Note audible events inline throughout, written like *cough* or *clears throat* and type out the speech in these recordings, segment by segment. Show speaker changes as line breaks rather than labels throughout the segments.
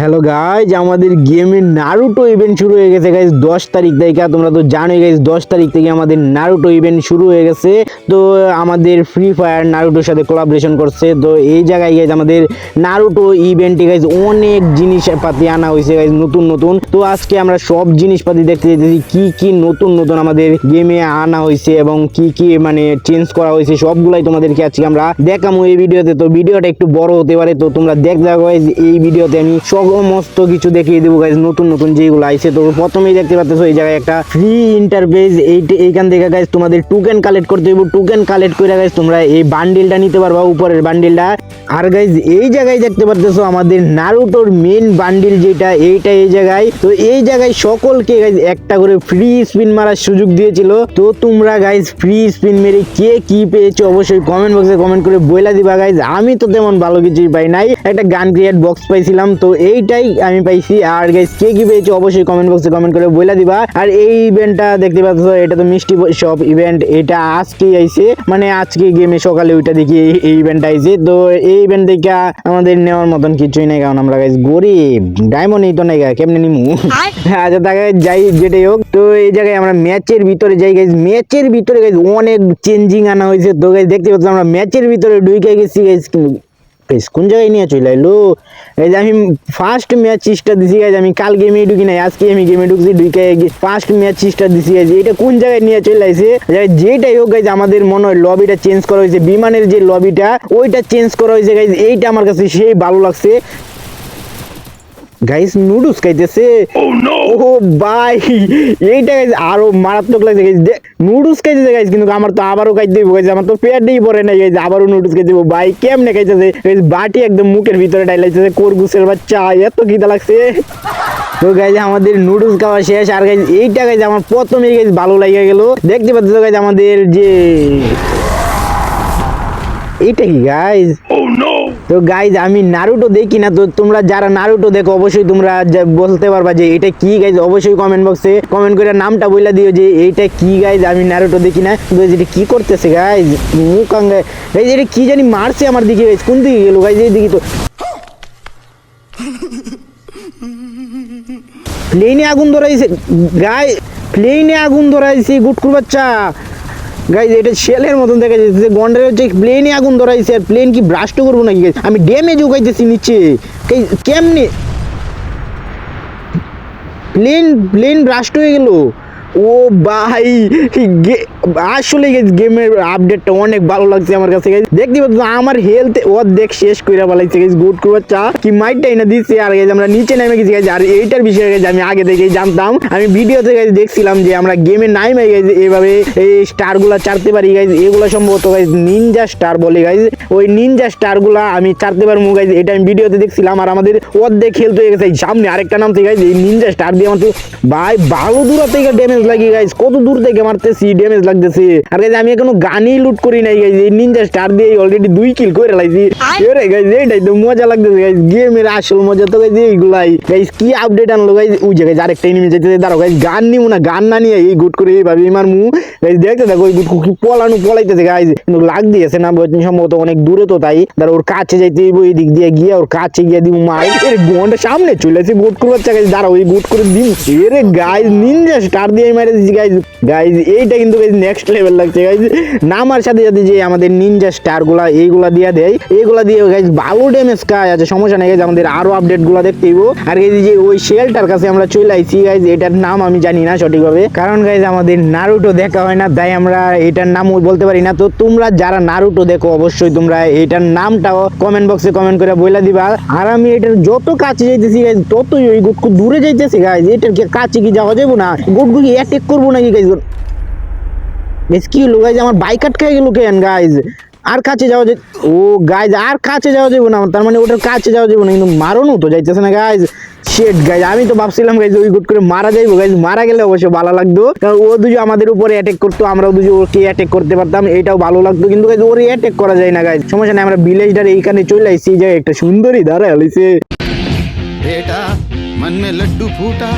Hello guys আমাদের গেমের Naruto event শুরু হয়ে গেছে গাইজ দশ তারিখ থেকে। তোমরা তো জানোই গাইজ দশ তারিখ থেকে আমাদের নারুটো ইভেন্ট শুরু হয়ে গেছে। তো, আমাদের ফ্রি ফায়ার নারুটোর সাথে কোলাবরেশন করছে। তো, এই জায়গায় গাইজ আমাদের নারুটো ইভেন্টে গাইজ অনেক জিনিসপাতি আনা হয়েছে গাইজ নতুন নতুন। তো, আজকে আমরা সব জিনিসপাতি দেখতে যেতেছি, কি কি নতুন নতুন আমাদের গেমে আনা হয়েছে এবং কি কি মানে চেঞ্জ করা হয়েছে, সবগুলাই তোমাদেরকে আজকে আমরা দেখামো এই ভিডিওতে। তো, ভিডিওটা একটু বড় হতে পারে, তো তোমরা দেখ দেখো এই ভিডিওতে আমি সমস্ত কিছু দেখিয়ে দেবো গাইজ নতুন নতুন যেগুলো আইছে। তো প্রথমেই দেখতে পাচ্ছ এই জায়গায় একটা ফ্রি ইন্টারফেস এই এইখান থেকে গাইজ তোমাদের টোকেন কালেক্ট করতে হবে টোকেন কালেক্ট করে গাইজ তোমরা এই বান্ডিলটা নিতে পারবা, উপরের বান্ডিলটা আর গাইজ এই জায়গায় দেখতে পারতেছো আমাদের নারুটোর মেন বান্ডিল যেটা, এইটা এই জায়গায়। তো এই জায়গায় সকলকে গাইজ একটা করে ফ্রি স্পিন মারার সুযোগ দিয়েছিল। তো তোমরা গাইজ ফ্রি স্পিন মেরে কে কি পেয়েছ অবশ্যই কমেন্ট বক্সে কমেন্ট করে বইলা দিবা গাইজ আমি তো তেমন ভালো কিছুই পাই নাই। একটা গান ক্রিয়েট বক্স পাইছিলাম। তো এইটাই আমি পাইছি। আর গাইজ কে কি পেয়েছ অবশ্যই কমেন্ট বক্সে কমেন্ট করে বইলা দিবা। আর এই ইভেন্টটা দেখতে পাচ্ছ এটা তো মিষ্টি শপ ইভেন্ট এটা আজকেই আইছে। মানে আজকে গেমে সকালে ওইটা দেখি এই- ইভেন্ট আইছে। তো এই ইভেন্ট থেকে আমাদের নেওয়ার মতন কিছুই নাই কারণ আমরা গাইজ গরিব। ডায়মন্ড এই তো নাই গা, কেমনে নিমু? আচ্ছা তাকে যাই যেটাই হোক। তো এই জায়গায় আমরা ম্যাচের ভিতরে যাই গাইজ ম্যাচের ভিতরে গাইজ অনেক চেঞ্জিং আনা হয়েছে। তো গাইজ দেখতে পাচ্ছ আমরা ম্যাচের ভিতরে ঢুকে গেছি গাইজ বেশ কোন জায়গায় নিয়ে চলে এলো এই যে আমি ফার্স্ট ম্যাচ চেষ্টা দিছি গাইজ আমি কাল গেমে ঢুকি নাই, আজকে আমি গেমে ঢুকছি ঢুকে ফার্স্ট ম্যাচ চেষ্টা দিছি গাইজ এটা কোন জায়গায় নিয়ে চলে আসে যেটাই হোক গাইজ আমাদের মনে হয় লবিটা চেঞ্জ করা হয়েছে, বিমানের যে লবিটা ওইটা চেঞ্জ করা হয়েছে গাইজ এইটা আমার কাছে সেই ভালো লাগছে। গাইস নুডলস খাইতেছে। ও ভাই এইটা গাইস আরও মারাত্মক লাগছে গাইস নুডলস খাইতেছে গাইস কিন্তু আমার তো আবারও খাইতে দিব গাইস আমার তো পেটেই পড়ে নাই গাইস আবারও নুডলস খাইতে দিব ভাই কেমনে খাইতেছে? গাইস বাটি একদম মুখের ভিতরে ডাইলাইতেছে কোরগুসের বাচ্চা এত খিদা লাগছে। তো গাইজ আমাদের নুডলস খাওয়া শেষ। আর গাইজ এইটা গাইজ আমার প্রথমেই গাইজ ভালো লাগে গেল। দেখতে পাচ্ছ গাইজ আমাদের যে এইটা কি গাইজ তো গাইজ আমি নারুটো দেখি না, তো তোমরা যারা নারুটো দেখো, অবশ্যই তোমরা বলতে পারবা যে এটা কি গাইজ অবশ্যই কমেন্ট বক্সে কমেন্ট করে নামটা বলে দিও যে এইটা কি গাইজ আমি নারুটো দেখি না। তো এটা কি করতেছে গাইজ মুখ গাইজ এটা কি জানি মারছে আমার দিকে গাইজ কোন দিকে গেল গাইজ এই দিকে তো। প্লেনে আগুন ধরাইছে গাই প্লেনে আগুন ধরাইছে গুটকুর বাচ্চা। গাইজ এটা শেলের মতন দেখা যাচ্ছে। গন্ডারে হচ্ছে প্লেনে আগুন ধরাইছে, আর প্লেন কি ব্রাস্ট করব নাকি? আমি ড্যামেজ উগাইতেছি নিচে। কেমনি? প্লেন প্লেন ব্রাস্ট হয়ে গেল। ও ভাই আসলে গেমের আপডেটটা অনেক ভালো লাগছে আমার কাছে। দেখতে পাচ্ছ আমার হেলথ অর্ধেক শেষ করে বলাইছে গেছে গুড করে চা কি মাইটটাই না দিচ্ছে আর guys, আমরা নিচে নেমে গেছি guys। আর এইটার বিষয়ে guys আমি আগে থেকেই জানতাম। আমি ভিডিওতে গাইজ দেখছিলাম যে আমরা গেমে নাইমে গেছি এইভাবে এই স্টারগুলো চারতে পারি গাইজ এগুলো সম্ভবত গাইজ নিনজা স্টার বলে গাইজ ওই নিনজা স্টারগুলা আমি চারতে পারব গাইজ এটা আমি ভিডিওতে দেখছিলাম আর আমাদের অর্ধেক খেলতে হয়ে গেছে। সামনে আরেকটা নাম থেকে গাইজ এই নিনজা স্টার দিয়ে আমার ভাই ভালো দূর থেকে ড্যামেজ লাগি গাইজ কত দূর থেকে মারতেছি ড্যামেজ লাগতেছে। আর গাইজ আমি এখনও গানই লুট করি নাই গাইজ এই নিনজা স্টার দিয়ে অলরেডি দুই কিল করে লাইছি। এরে গাইজ এইটাই তো মজা লাগতেছে গাইজ গেমের আসল মজা তো গাইজ এইগুলাই। গাইজ কি আপডেট আনলো গাইজ ওই জায়গায় আরেকটা এনিমি যেতে দাঁড়াও গাইজ গান নিমু না গান না নিয়ে এই গুট করে এইভাবে আমার মু গাইজ দেখতে দেখো ওই গুট কি পলানো পলাইতেছে গাইজ কিন্তু লাগ দিয়েছে না সম্ভবত অনেক দূরে তো তাই। ধরো ওর কাছে যাইতে হইব এই দিক দিয়ে গিয়ে ওর কাছে গিয়ে দিব মার। এর গন্ডা সামনে চলে আসে গুট করে বাচ্চা গাইজ দাঁড়াও এই গুট করে দিম এরে গাইজ নিনজা স্টার দিয়ে মেরে দিচ্ছি গাইজ গাইজ এইটা কিন্তু গাইজ নেক্সট লেভেল লাগছে গাইজ নামার সাথে সাথে যে আমাদের নিনজা স্টারগুলা এইগুলা দিয়ে দেয়, এইগুলা দিয়ে গাইজ ভালো ড্যামেজ খায় আছে, সমস্যা নেই গাইজ আমাদের আরও আপডেটগুলা দেখতে হইব। আর এই যে ওই শেলটার কাছে আমরা চলে আইছি গাইজ এটার নাম আমি জানি না সঠিকভাবে। কারণ গাইজ আমাদের নারুটো দেখা হয় না, তাই আমরা এটার নামও বলতে পারি না। তো তোমরা যারা নারুটো দেখো, অবশ্যই তোমরা এটার নামটাও কমেন্ট বক্সে কমেন্ট করে বলে দিবা। আর আমি এটার যত কাছে যাইতেছি গাইজ ততই ওই গুটকু দূরে যাইতেছি গাইজ এটার কাছে কি যাওয়া যাব না? গুটকু কি অ্যাটেক করব নাকি গাইজ মেসকিউলো গাইজ আমার বাইক আটকে গেলো কেন গাইজ আর কাছে যাওয়া যে ও গাইজ আর কাছে যাওয়া যাবে না তার মানে ওটার কাছে যাওয়া যাবে না কিন্তু মারণও তো যাইতেছে না গাইজ শেট গাইজ আমি তো ভাবছিলাম গাইজ ওই গুট করে মারা যাইবো গাইজ মারা গেলে অবশ্য ভালো লাগতো। কারণ ও দুজো আমাদের উপরে অ্যাটেক করতো আমরাও দুজো ওকে অ্যাটেক করতে পারতাম এটাও ভালো লাগতো কিন্তু গাইজ ওর অ্যাটেক করা যায় না গাইজ সমস্যা নেই আমরা বিলেজ ডারে এইখানে চলে আসছি যে একটা সুন্দরী দাঁড়ায় হলিছে
মন মে লাড্ডু ফুটা।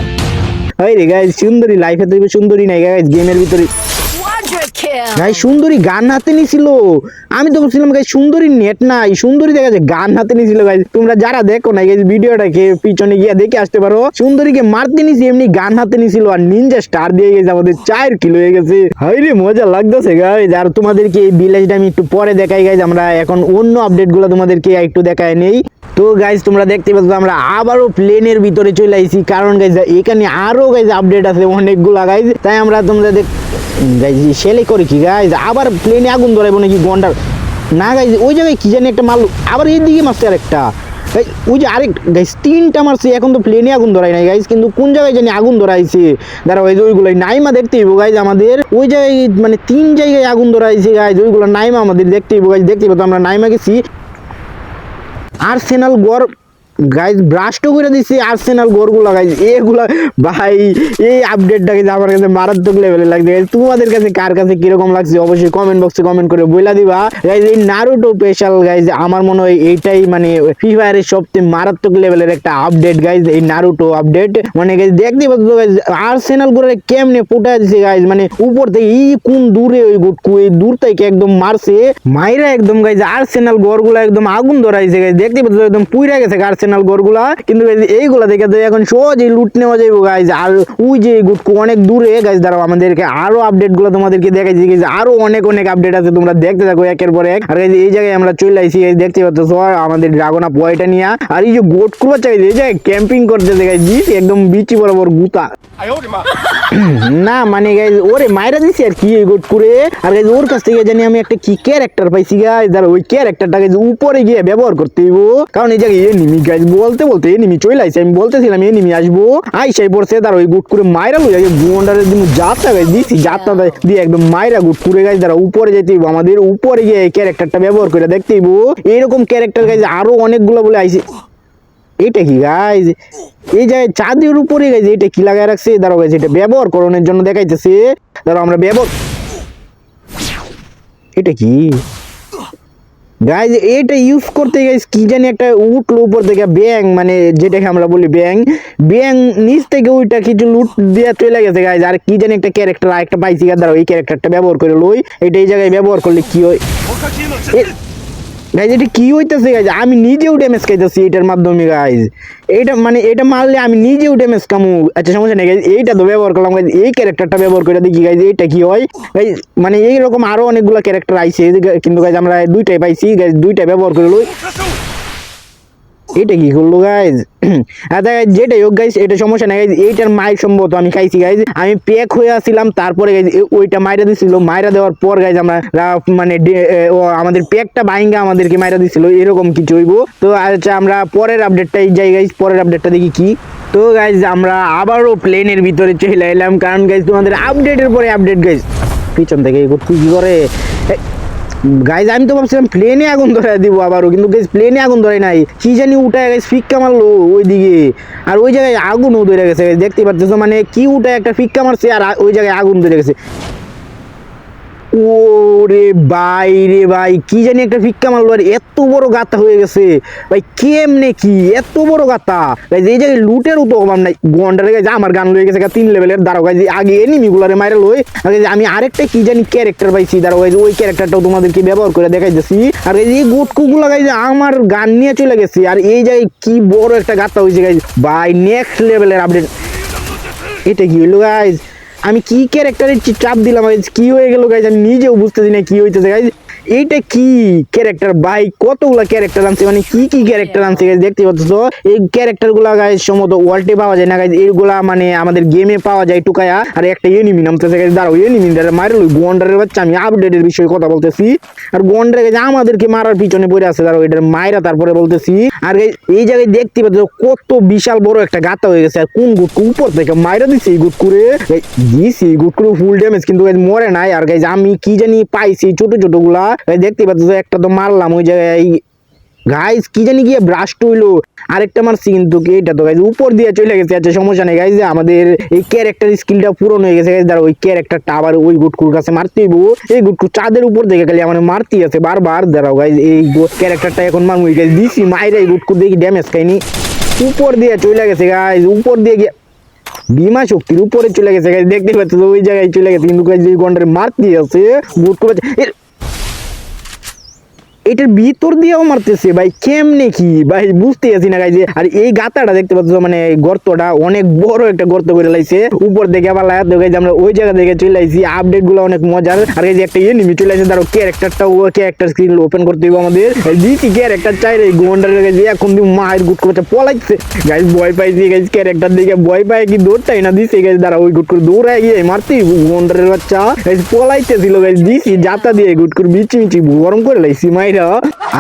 হয় রে গাইজ সুন্দরী লাইফে তো সুন্দরী নাই গাইজ গেমের ভিতরে গাই, সুন্দরী গান হাতে নিছিল। আমি তো বলছিলাম, গাই, সুন্দরী নেট নাই। সুন্দরী দেখা যায় গান হাতে নিছিল, গাই। তোমরা যারা দেখো না গাইজ ভিডিওটাকে পিছনে গিয়ে দেখে আসতে পারো। সুন্দরীকে মারতে নিছি, এমনি গান হাতে নিছিল আর নিনজা স্টার দিয়ে গেছে, আমাদের চার কিলো হয়ে গেছে। হাই রে, মজা লাগতেছে, গাইজ। আর তোমাদেরকে এই ভিলেজটা আমি একটু পরে দেখাই, গাইজ। আমরা এখন অন্য আপডেটগুলো তোমাদেরকে একটু দেখায় নেই। তো, গাইজ, তোমরা দেখতে পাচ্ছ, আমরা আবারও প্লেনের ভিতরে চলে আইছি। কারণ, গাইজ, এখানে আরও, গাইজ আপডেট আছে অনেকগুলা, গাইজ। তাই আমরা তোমরা দেখ গাইজ সেলাই করে কি গাইজ আবার প্লেনে আগুন ধরাইবো নাকি গন্ডার? না গাইজ, ওই জায়গায় কি জানি একটা মাল, আবার এইদিকে মারছে আরেকটা। ওই যে আরেক, গাইজ, তিনটা মারছে, এখন তো প্লেনে আগুন ধরাই নাই গাইজ, কিন্তু কোন জায়গায় জানি আগুন ধরাইছে? দাঁড়া ওই যে ওইগুলো নাইমা দেখতে হইব গাইজ আমাদের। ওই জায়গায় মানে তিন জায়গায় আগুন ধরাইছে গাইজ, ওইগুলো নাইমা আমাদের দেখতে হইব গাইজ, দেখতে হইব তো আমরা নাইমা গেছি। আর্সেনাল গড় গাইজ ব্রাস্টও করে দিছি আর্সেনাল গড়গুলো গাইজ এগুলা, ভাই, এই আপডেটটা কিন্তু আমার কাছে মারাত্মক লেভেলে লাগছে। তোমাদের কাছে কার কাছে কীরকম লাগছে, অবশ্যই কমেন্ট বক্সে কমেন্ট করে বইলা দিবা। গাইজ এই নারুটো স্পেশাল গাইজ আমার মনে হয় এইটাই মানে ফ্রি ফায়ারের সবচেয়ে মারাত্মক লেভেলের একটা আপডেট গাইজ এই নারুটো আপডেট মানে গাইজ দেখতে পাচ্ছ গাইজ আর্সেনাল করে কেমনে ফুটা দিছে গাইজ মানে উপর থেকে এই কোন দূরে ওই গুটকু, এই দূর থেকে একদম মারছে। মাইরা একদম গাইজ আর্সেনাল গড়গুলা একদম আগুন ধরাইছে গাইজ দেখতে পাচ্ছ, একদম পুইরা গেছে আর্সেনাল গড়গুলা, কিন্তু guys এইগুলা দেখে তো এখন সহজেই লুট নেওয়া যাইব গাইজ আর ওই যে গুটকু অনেক দূরে গাইজ দাঁড়াও, আমাদেরকে আরও আপডেটগুলো তোমাদেরকে দেখাইছি গাইজ আরও অনেক অনেক আপডেট আছে, তোমরা দেখতে থাকো একের পর এক। আর এই জায়গায় আমরা চলে আইছি দেখতে পাচ্ছ আমাদের ড্রাগন পয়টা নিয়ে। আর এই যে গোটগুলো চাই এই জায়গায় ক্যাম্পিং করতে দেখাইছি একদম বিচি বরাবর গুতা। না মানে গাইজ ওরে মাইরা দিছি আর কি এই গোট করে আর গাইজ ওর কাছ থেকে জানি আমি একটা কি ক্যারেক্টার পাইছি গাইজ আর ওই ক্যারেক্টারটা গাইজ উপরে গিয়ে ব্যবহার করতে কারণ এই জায়গায় এনিমি গাইজ বলতে বলতে এনিমি চলে আইছে। আমি বলতেছিলাম এনিমি আসব। আইসাই পড়ছে তার ওই গুট করে মাইরা লই আগে গুন্ডারের দিন যাত্রা গাইজ দিছি। যাত্রা দিয়ে একদম মাইরা গুট করে গাইজ তারা উপরে যেতে আমাদের উপরে গিয়ে ক্যারেক্টারটা ব্যবহার করে দেখতে হইব। এরকম ক্যারেক্টার গাইজ আরও অনেকগুলো বলে আইছে। এটা কি গাইজ এই যে চাঁদের উপরে গাইজ এটা কি লাগায় রাখছে? দাঁড়াও গাইজ এটা ব্যবহার করণের জন্য দেখাইতেছে। দাঁড়াও আমরা ব্যবহার এটা কি? গাইজ এটা ইউজ করতে গাইজ কি জানি একটা উঠল উপর থেকে ব্যাং মানে যেটাকে আমরা বলি ব্যাং ব্যাং নিচ থেকে ওইটা কিছু লুট দেওয়া চলে গেছে গাইজ আর কি জানি একটা ক্যারেক্টার আর একটা বাইসিকার দ্বারা ওই ক্যারেক্টারটা ব্যবহার করে লই, এটা এই জায়গায় ব্যবহার করলে কি হয়? গাইজ এটা কি হইতেছে গাইজ আমি নিজেও ড্যামেজ খাইতেছি এটার মাধ্যমে গাইজ এইটা মানে এটা মারলে আমি নিজেও ড্যামেজ কামু আচ্ছা সমস্যা নেই গাইজ এইটা তো ব্যবহার করলাম গাইজ এই ক্যারেক্টারটা ব্যবহার করে দেখি গাইজ এইটা কি হয়? গাইজ মানে এইরকম আরও অনেকগুলো ক্যারেক্টার আইছে, কিন্তু গাইজ আমরা দুইটাই পাইছি গাইজ দুইটাই ব্যবহার করে লই। এটা কি করল গাইজ *clears throat* আচ্ছা যেটাই হোক গাইজ এটা সমস্যা নাই গাইজ এইটার মাইর সম্ভবত আমি খাইছি গাইজ আমি প্যাক হয়ে আসছিলাম, তারপরে গাইজ ওইটা মাইরা দিছিল। মাইরা দেওয়ার পর গাইজ আমরা মানে আমাদের প্যাকটা বাইঙ্গা আমাদেরকে মাইরা দিছিল, এরকম কিছু হইব। তো আচ্ছা আমরা পরের আপডেটটাই যাই গাইজ পরের আপডেটটা দেখি কি। তো গাইজ আমরা আবারও প্লেনের ভিতরে চলে এলাম, কারণ গাইজ তোমাদের আপডেটের পরে আপডেট গাইজ পিছন থেকে কি করে? গাইজ আমি তো ভাবছিলাম প্লেনে আগুন ধরে দিব আবারও, কিন্তু গাইজ প্লেনে আগুন ধরে নাই। কি জানি উঠায় গেছে ফিক্কা মারলো ওই দিকে আর ওই জায়গায় আগুনও ধরে গেছে দেখতে পাচ্ছ মানে কি উঠায় একটা ফিক্কা মারছে, আর ওই জায়গায় আগুন ধরে গেছে। ওরে ভাই রে ভাই, কি জানি একটা ভিক্ষা মারলো, আর এত বড় গাতা হয়ে গেছে। ভাই, কেমনে কি? এত বড় গাতা। ভাই এই জায়গায় লুটের তো অভাব নাই। গন্ডারে গেছে আমার গান লয়ে গেছে তিন লেভেলের দাঁড়াও গাইজ আগে এনিমি গুলারে মাইরা লই আমি আরেকটা কি জানি ক্যারেক্টার পাইছি দাঁড়াও গাইজ ওই ক্যারেক্টারটাও তোমাদেরকে ব্যবহার করে দেখাইতেছি। আর এই যে গুটকু গুলা গাইজ আমার গান নিয়ে চলে গেছে। আর এই জায়গায় কি বড় একটা গাতা হয়েছে গাইজ ভাই নেক্সট লেভেলের আপডেট এটা কি হইল গাইজ আমি কি ক্যারেক্টারের চাপ দিলাম? কি হয়ে গেল গাইজ আমি নিজেও বুঝতেছি না কি হইতেছে। গাইজ এইটা কি ক্যারেক্টার ভাই কতগুলা ক্যারেক্টার আনছে? মানে কি কি ক্যারেক্টার আনছে গাইজ দেখতে পাচ্ছ? এই ক্যারেক্টারগুলা গাইজ সম্ভবত ওয়ার্ল্ডে পাওয়া যায় না গাইজ এইগুলা মানে আমাদের গেমে পাওয়া যায় টুকায়া। আর একটা এনিমি নামতেছে গাইজ দাঁড়াও এনিমি লই গন্ডারের বাচ্চা। আমি আপডেটের বিষয়ে কথা বলতেছি। আর গন্ডারে গাইজ আমাদেরকে মারার পিছনে পড়ে আছে। দাঁড়াও এটার মায়েরা তারপরে বলতেছি। আর guys, এই জায়গায় দেখতে পাচ্ছ কত বিশাল বড় একটা গাতা হয়ে গেছে। আর কোন গুটকু উপর থেকে মাইরা দিছে এই গুটকুরে। দিছি গুটকুরে ফুল ড্যামেজ কিন্তু guys মরে নাই। আর গাইজ আমি কি জানি পাইছি ছোট ছোটগুলা Guys, দেখতে পাচ্ছ একটা তো মারলাম ওই জায়গায় গাইজ কি জানি গিয়ে ব্রাস্ট হইল। আরেকটা মারছি কিন্তু কি এটা তো গাইজ উপর দিয়ে চলে গেছে আচ্ছা সমস্যা নেই গাইজ আমাদের এই ক্যারেক্টার স্কিলটা পূরণ হয়ে গেছে গাইজ দাঁড়া ওই ক্যারেক্টারটা আবার ওই গুটকুর কাছে মারতেই হইবো। এই গুটকু চাঁদের উপর দেখে খালি আমার মারতেই আছে বারবার। দাঁড়াও গাইজ এই ক্যারেক্টারটা এখন মারমু গাইজ দিছি মাইরা এই গুটকু দেখি ড্যামেজ খাইনি। উপর দিয়ে চলে গেছে গাইজ উপর দিয়ে গিয়ে বিমা শক্তির উপরে চলে গেছে guys, দেখতে পাচ্ছ ওই জায়গায় চলে গেছে কিন্তু guys, এই গন্ডারে মারতে আছে। গুটকু এটার ভিতর দিয়েও মারতেছে, ভাই, কেমনে কি? ভাই বুঝতে আছি না গাইছে আর এই গাতাটা দেখতে পাচ্ছ মানে গর্তটা অনেক বড় একটা গর্ত করে লাইছে। উপর থেকে আবার লাগাত গাইছে আমরা ওই জায়গা থেকে চলে আইছি। আপডেটগুলো অনেক মজার। আর যে একটা এনিমি চলে আসে তারও ক্যারেক্টারটা ও ক্যারেক্টার স্ক্রিন ওপেন করতে হবে আমাদের। দিছি ক্যারেক্টার চাই রে গোন্ডার গেছে এখন দিয়ে মায়ের গুট করে পলাইছে। গাইজ, ভয় পাইছি গাইজ ক্যারেক্টার দিকে ভয় পাই কি, দৌড়টাই না দিছে, গাইজ দাঁড়া ওই গুট করে দৌড়ায় গিয়ে মারতে গোন্ডারের বাচ্চা পলাইতেছিল, গাইজ, দিছি, যাতা দিয়ে গুট করে বিচি মিচি গরম করে লাইছি মাইরা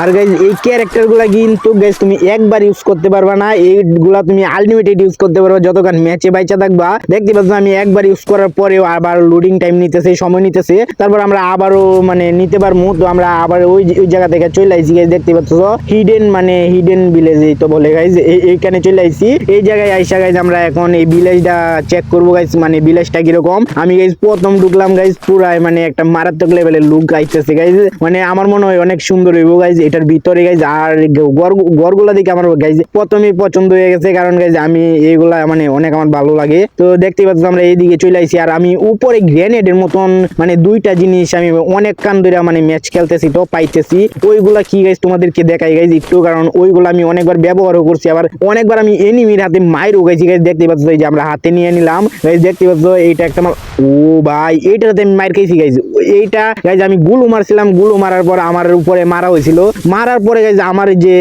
আর গাইজ এই ক্যারেক্টারগুলা কিন্তু গাইজ তুমি একবার ইউজ করতে পারবা না। এইগুলা তুমি আনলিমিটেড ইউজ করতে পারবা যতক্ষণ ম্যাচে বাইচা থাকবা। দেখতে পাচ্ছ, আমি একবার ইউজ করার পরেও আবার লোডিং টাইম নিতেছে, সময় নিতেছে। তারপর আমরা আবারও মানে নিতে পারব। তো আমরা আবার ওই ওই জায়গা থেকে চলে আইছি গাইজ দেখতে পাচ্ছ। হিডেন মানে হিডেন ভিলেজ তো বলে গাইজ এইখানে চলে আইছি। এই জায়গায় আইসা গাইজ আমরা এখন এই ভিলেজটা চেক করব গাইজ মানে ভিলেজটা কীরকম। আমি গাইজ প্রথম ঢুকলাম গাইজ পুরাই মানে একটা মারাত্মক লেভেলের লুক আইতেছে গাইজ মানে আমার মনে হয় অনেক সুন্দর হইব গাইজ এটার ভিতরে গাইজ আর গড়- গড়গুলা দেখে আমার গাইজ প্রথমেই পছন্দ হয়ে গেছে, কারণ গাইজ আমি এইগুলা মানে অনেক আমার ভালো লাগে। তো দেখতে পাচ্ছ আমরা এইদিকে চলে আইছি, আর আমি উপরে গ্রেনেডের মতন মানে দুইটা জিনিস আমি অনেক কান ধরে মানে ম্যাচ খেলতেছি তো পাইতেছি। ওইগুলা কি গাইজ তোমাদেরকে দেখাই গাইজ একটু, কারণ ওইগুলো আমি অনেকবার ব্যবহারও করছি, আবার অনেকবার আমি এনিমির হাতে মাইরও গেছি গাইজ দেখতে পাচ্ছ যে আমরা হাতে নিয়ে নিলাম গাইজ দেখতে পাচ্ছ এইটা একটা আমার ও ভাই, এইটাতে আমি মার খেয়েছি গাইজ এইটা গাইজ আমি গুলো মারছিলাম, গুলো মারার পর আমার উপরে মারা হয়েছিল। মারার পরে গাইজ আমার যে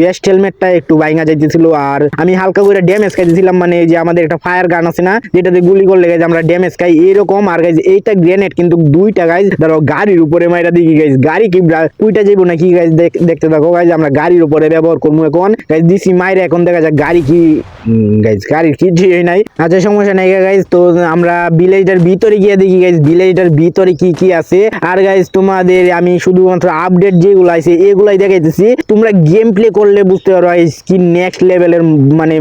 বেস্ট হেলমেটটা একটু বাইঙা যাইতেছিল আর আমি হালকা করে ড্যামেজ খাইতেছিলাম মানে যে আমাদের একটা ফায়ার গান আছে না যেটাতে গুলি করলে গাইজ আমরা ড্যামেজ খাই, এরকম। আর গাইজ এইটা গ্রেনেড কিন্তু দুইটা গাইজ ধরো গাড়ির উপরে মাইরা দেখি গাইজ গাড়ি কি কুইটা যাইবো না কি গাইজ দেখতে থাকো গাইজ আমরা গাড়ির উপরে ব্যবহার করব এখন। গাইজ দিছি মাইরা এখন দেখা যাক গাড়ি কি গাইজ গাড়ির কি যে নাই। আচ্ছা সমস্যা নাই গাইজ তো আমরা ভিলেজটার ভিতরে গিয়ে দেখি গাইজ ভিলেজটার ভিতরে কি কি আছে। আর গাইজ তোমাদের আমি শুধুমাত্র আপডেট যেগুলো এগুলাই দেখাইতেছি। তোমরা গেম প্লে করলে বুঝতে পারো কি নেক্সট লেভেলের মানে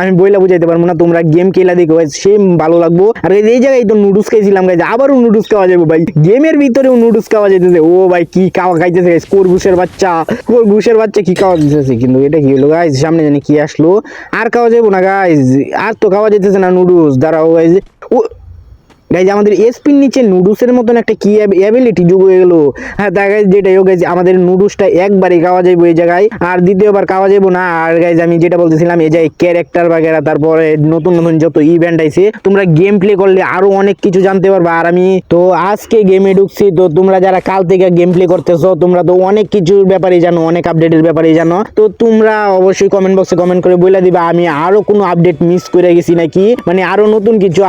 আমি বইলা বুঝাইতে পারব না, তোমরা গেম খেলা দেখো সেম ভালো লাগবো। আর এই জায়গায় তো নুডলস খাইছিলাম গাইজ আবারও নুডলস খাওয়া যাবে ভাই। গেমের ভিতরেও নুডলস খাওয়া যাইতেছে। ও ভাই, কি খাওয়া খাইতেছে গাইজ কোরগুসের বাচ্চা। কোরগুসের বাচ্চা কি খাওয়া দিতেছে কিন্তু এটা কি হলো গাইজ সামনে জানি কি আসলো। আর খাওয়া যাব না গাইজ আর তো খাওয়া যেতেছে না নুডলস দাঁড়াও গাইজ ও গাইজ আমাদের এসপির নিচে নুডলসের মতন একটা কি অ্যাবিলিটি যোগ হয়ে গেলো। হ্যাঁ তা গাইজ যেটাই হোক গাইজ আমাদের নুডলসটা একবারই খাওয়া যাইবো এই জায়গায়, আর দ্বিতীয়বার খাওয়া যাইবো না। আর গাইজ আমি যেটা বলতেছিলাম, এই যে ক্যারেক্টার বাগেরা, তারপরে নতুন নতুন যত ইভেন্ট আইছে, তোমরা গেম প্লে করলে আরও অনেক কিছু জানতে পারবা। আর আমি তো আজকে গেমে ঢুকছি, তো তোমরা যারা কাল থেকে গেম প্লে করতেছো, তোমরা তো অনেক কিছুর ব্যাপারে জানো, অনেক আপডেটের ব্যাপারে জানো। তো তোমরা অবশ্যই কমেন্ট বক্সে কমেন্ট করে বলে দিবা, আমি আরও কোনো আপডেট মিস করে গেছি নাকি? মানে আরও নতুন কিছু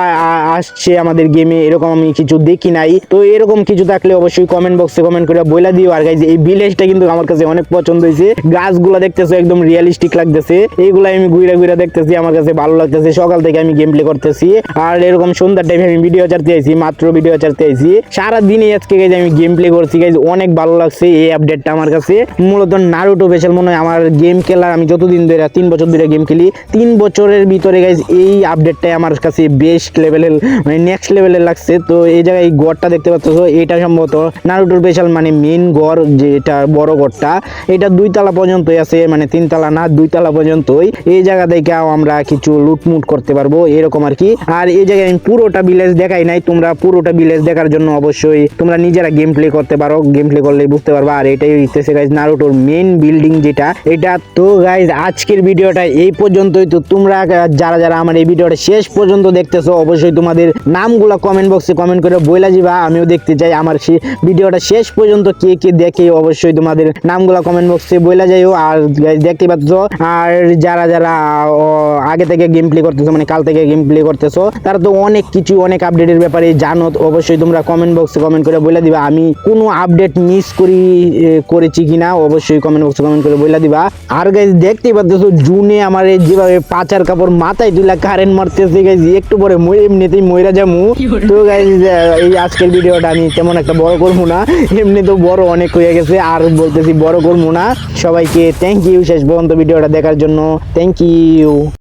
আসছে আমাদের গেমে এরকম আমি কিছু দেখি নাই। তো এরকম কিছু থাকলে অবশ্যই কমেন্ট বক্সে কমেন্ট করে বলে দিও। আর গাইজ এই ভিলেজটা কিন্তু আমার কাছে অনেক পছন্দ হয়েছে। গাছগুলো দেখতেছো, একদম রিয়েলিস্টিক লাগতেছে। এইগুলো আমি ঘুরে ঘুরে দেখতেছি, আমার কাছে ভালো লাগতেছে। সকাল থেকে আমি গেম প্লে করতেছি। আর এরকম সন্ধ্যার টাইমে আমি ভিডিও চারতে আইছি, মাত্র ভিডিও চারতে আইছি। সারা দিনে আজকে গাইজ আমি গেম প্লে করছি। গাইজ অনেক ভালো লাগছে এই আপডেটটা আমার কাছে। মূলত নারুটো স্পেশাল মনে হয় আমার গেম খেলার, আমি যতদিন ধরে তিন বছর ধরে গেম খেলি, তিন বছরের ভিতরে গাইজ এই আপডেটটাই আমার কাছে বেস্ট লেভেলের মানে নেক্সট লেভেলের লাগছে, তো এই জায়গায় এই গড়টা দেখতে পাচ্ছ, এটা সম্ভবত নারুটোর স্পেশাল মানে মেন গড় যেটা, বড় গড়টা। এটা দুই তলা পর্যন্তই আছে মানে তিন তলা না দুই তলা পর্যন্তই। এই জায়গা থেকে আমরা কিছু লুটমুট করতে পারব, এরকম আর কি। আর এই জায়গায় আমি পুরোটা ভিলেজ দেখাই নাই, তোমরা পুরোটা ভিলেজ দেখার জন্য অবশ্যই তোমরা নিজেরা গেম প্লে করতে পারো গেম প্লে করলে বুঝতে পারবা। আর এটাই হইতেছে গাইজ নারুটোর মেন বিল্ডিং যেটা, এটা তো গাইজ আজকের ভিডিওটা এই পর্যন্তই। তো তোমরা যারা যারা আমার এই ভিডিওটা শেষ পর্যন্ত দেখতেছো, অবশ্যই তোমাদের নামগুলো কমেন্ট বক্সে কমেন্ট করে বইলা যাবা আমিও দেখতে চাই আমার সেই ভিডিওটা শেষ পর্যন্ত কে কে দেখে অবশ্যই তোমাদের নামগুলো কমেন্ট বক্সে বইলা যাইও। আর দেখতে পাচ্ছ, আর যারা যারা আগে থেকে গেম প্লে করতেছো মানে কাল থেকে গেম প্লে করতেছো, তারা তো অনেক কিছু, অনেক আপডেটের ব্যাপারে জানো অবশ্যই তোমরা কমেন্ট বক্সে কমেন্ট করে বলে দিবা। আমি কোনো আপডেট মিস করি করেছি কিনা, অবশ্যই কমেন্ট বক্সে কমেন্ট করে বলে দিবা। আর গাইজ দেখতেই পাচ্ছ, জুনে আমার যেভাবে পাচার কাপড় মাথায় তুলা কারেন্ট মারতেছে গাইজ একটু পরে এমনিতেই মইরা যামু। তো এই আজকের ভিডিওটা আমি তেমন একটা বড় করব না। এমনি তো বড় অনেক হয়ে গেছে, আর বলতেছি বড় করব না। সবাইকে থ্যাংক ইউ শেষ পর্যন্ত ভিডিওটা দেখার জন্য। Thank you